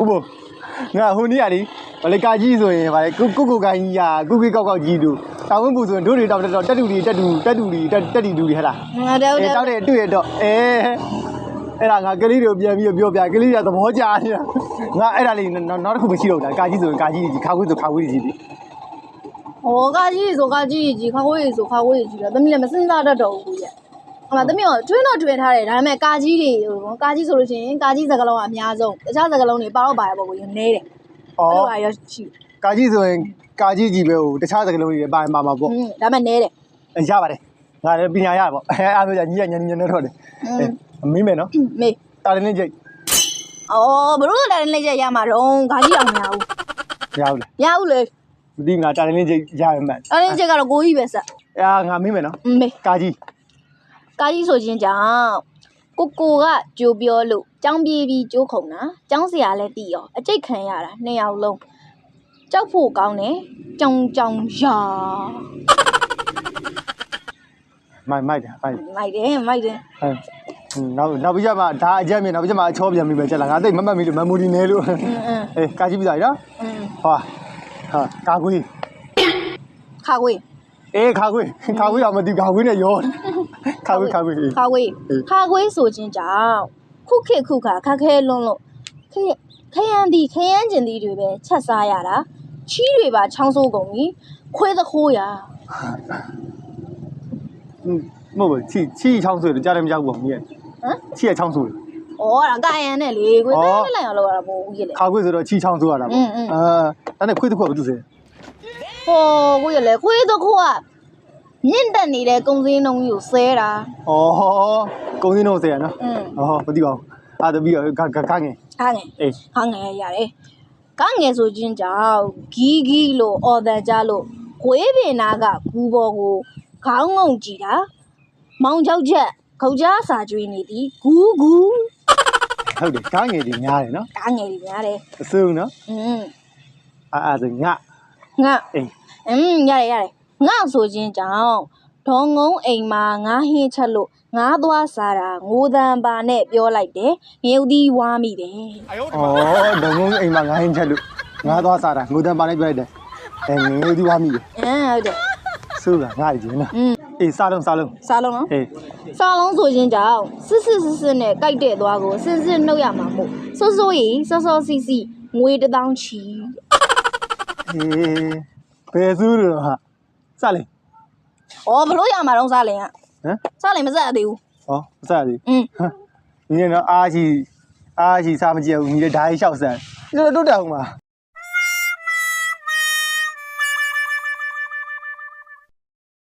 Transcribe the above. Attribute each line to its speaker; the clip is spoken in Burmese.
Speaker 1: ဥပငါဟိုနေ့ကလေဗလေကာကြီးဆိုရင်ဗလေကုကုကုကိုင်းကြီးရာကုကိကောက်ကောက်ကြီးတို့တောင်းဝင်းပူဆိုရင်တို့တွေတောက်တော့တက်တူတွေတက်တူတက်တူတွေတက်တက်တီတူတွေဟဲ့လား
Speaker 2: ငါတော့
Speaker 1: အဲတောက်တဲ့တွေ့ရတော့အဲအဲ့ဒါငါကလေးတွေကိုပြန်ပြီးပြောပြကလေးတွေကသဘောကျနေတာငါအဲ့ဒါလေးနောက်တစ်ခုမရှိတော့ဘူးကာကြီးဆိုရင်ကာကြီးကြီးခါခွေးဆိုခါခွေးကြီးတွေ
Speaker 2: ဟောကာကြီးဆိုကာကြီးကြီးခါခွေးဆိုခါခွေးကြီးတော့သမီးလည်းမစင်စားတတ်တော့ဘူး ရဲ့အမသမီးကတွင်းတော့တွင်ထားတယ်ဒါပေမဲ့ကာကြီးတွေဟိုကာကြီးဆိုလို့ရှိရင်ကာကြီးစကလုံးကအများဆုံးတခြားစကလုံးတွေပါတော့ပါရပေါ့ကိုရနေတယ်
Speaker 1: ဩ
Speaker 2: အဲ့လိုအရရှိ
Speaker 1: ကာကြီးဆိုရင်ကာကြီးကြီးပဲဟိုတခြားစကလုံးတွေပါမှာမှာပေါ့
Speaker 2: อืมဒါပေမဲ့နေတယ်
Speaker 1: ရပါတယ်ငါလည်းပညာရပေါ့အဲအားဆိုကြညီကညညနေတော့တယ်အဲမင်းမယ်နော်
Speaker 2: မေ
Speaker 1: တာရင်းလေးကြိတ်
Speaker 2: အော်ဘလို့လည်းလက်ချက်ရမှာတော့ကာကြီးအောင်မရဘူး
Speaker 1: ရဘူးလေ
Speaker 2: မရဘူးလေ
Speaker 1: မသိငါတာရင်းလေးကြိတ်ရရမှန်း
Speaker 2: အဲ့ဒီချက်ကတော့ကိုကြီးပဲဆက်
Speaker 1: အာငါမင်းမယ်နော်
Speaker 2: မေ
Speaker 1: ကာကြီး
Speaker 2: ကာကြီးဆိုခြင်းကြောင့်ကိုကိုကကြိုးပြောလို့ចောင်းပြေးပြီးကြိုးခုံတာចောင်းစရာလည်းတီးရောအကျိတ်ခံရတာနှစ်ယောက်လုံးကြောက်ဖို့ကောင်းတယ်ကြောင်ကြောင်ရာ
Speaker 1: မိုက်မိုက်တယ်မိုက်
Speaker 2: မိုက်တယ်မိုက်တယ်
Speaker 1: အဲနောက်နောက်ပြီးကြမှာဒါအကြက်မြင်နောက်ပြီးကြမှာအချောပြန်ပြီးပဲချက်လာငါသိမမှတ်မိလို့မမ်မိုရီနေလို့
Speaker 2: အင်းအင်း
Speaker 1: အေးကာကြီးပြီးသားပြီနော်
Speaker 2: အင်း
Speaker 1: ဟောဟာကာကွေး
Speaker 2: ခါခွေး
Speaker 1: အေးခါခွေးခါခွေးတော့မသိခါခွေးနဲ့ရော ခါဝေးခါဝေး
Speaker 2: ခါ
Speaker 1: ဝေး
Speaker 2: ခါဝေးဆိုခြင်းကြောင့်ခုခေတ်ခုခါခက်ခဲလွန်းလွန်းခရခရမ်းသည်ခရမ်းကျင်သည်တွေပဲချက်စားရတာချီးတွေပါချောင်းဆိုးကုန်ပြီခွေးသခိုးရာอืม
Speaker 1: မဟုတ်ဘူးချီချီချောင်းဆိုးတယ်ကြားတယ်မကြောက်ဘူးမင်း
Speaker 2: ဟမ်
Speaker 1: ချီရချောင်းဆိုးတယ်ဩ
Speaker 2: အဲ့ဒါကာယံနဲ့လေခွေးသားနဲ့လိုက်အောင်လုပ်ရတာပေါ့ဦးကြီးလေ
Speaker 1: ခါခွေးဆိုတော့ချီချောင်းဆိုးရတာပေါ့အာအဲ့ဒါခွေးသခိုးကဘာလုပ်
Speaker 2: လဲဟောခွေးလေခွေးသခိုးက မြင့်တက်နေတဲ့ကုံစင်းနှုံကြီးကိုဆဲတာ
Speaker 1: ဩကုန်းစင်းတော့စေရနော်
Speaker 2: ။อืม
Speaker 1: ဟောမသိပါဘူးအာတပြီးတော့ဂဂဂငယ်
Speaker 2: ကားငယ်
Speaker 1: အေး
Speaker 2: ကားငယ်ရတယ်။ကားငယ်ဆိုချင်းကြောင့်ဂီဂီလို့အော်တန်ကြလို့ခွေးပင်နာကဂူပေါ်ကိုခေါင်းငုံကြည့်တာ။မောင်ချောက်ချက်ခေါက်ကြားစာကျွေးနေသည်ဂူဂူ
Speaker 1: ဟုတ်တယ်ဂငယ်တွေများတယ်နော်
Speaker 2: ကားငယ်ကြီးများတယ်
Speaker 1: အစိုးနော်
Speaker 2: ။อืม
Speaker 1: အာအာဆိုငါ
Speaker 2: ငါ
Speaker 1: အေး
Speaker 2: อืมရတယ်ရတယ် ငါဆိုချင်းကြောင့်ဒေါငုံအိမ်မှာငါဟင်းချက်လို့ငါသွားစားတာငိုတန်ပါနဲ့ပြောလိုက်တယ်မြုပ်သီးဝါမိတယ်
Speaker 1: ဩဒုံငုံအိမ်မှာငါဟင်းချက်လို့ငါသွားစားတာငိုတန်ပါနဲ့ပြောလိုက်တယ်အဲငင်းဒီဝါမိတယ်
Speaker 2: အင်းဟုတ်တယ်
Speaker 1: စိုးတာငါ့ကြီးနော်
Speaker 2: อืม
Speaker 1: အေးစားလုံးစားလုံး
Speaker 2: စားလုံးနော်
Speaker 1: အေး
Speaker 2: စားလုံးဆိုချင်းကြောင့်စစ်စစ်စစ်စစ်နဲ့ကြိုက်တဲ့သွားကိုစစ်စစ်နှုတ်ရမှာမို့စိုးစိုးရီစောစောစီစီငွေတစ်တောင်းချီ
Speaker 1: အေးဘယ်စိုးလို့ဟာ စားလေ
Speaker 2: ဩဘလို့ရမှာတော့စားလင်က
Speaker 1: ဟမ်
Speaker 2: စားလင်မဆက်သေးဘူး
Speaker 1: ဟောမစားသေး
Speaker 2: อืม
Speaker 1: ဘူးညီနေတော့အားရှိအားရှိစားမကြည့်ဘူးညီလည်းဓာတ်လျှောက်ဆန်တို့တို့တောင်မှာ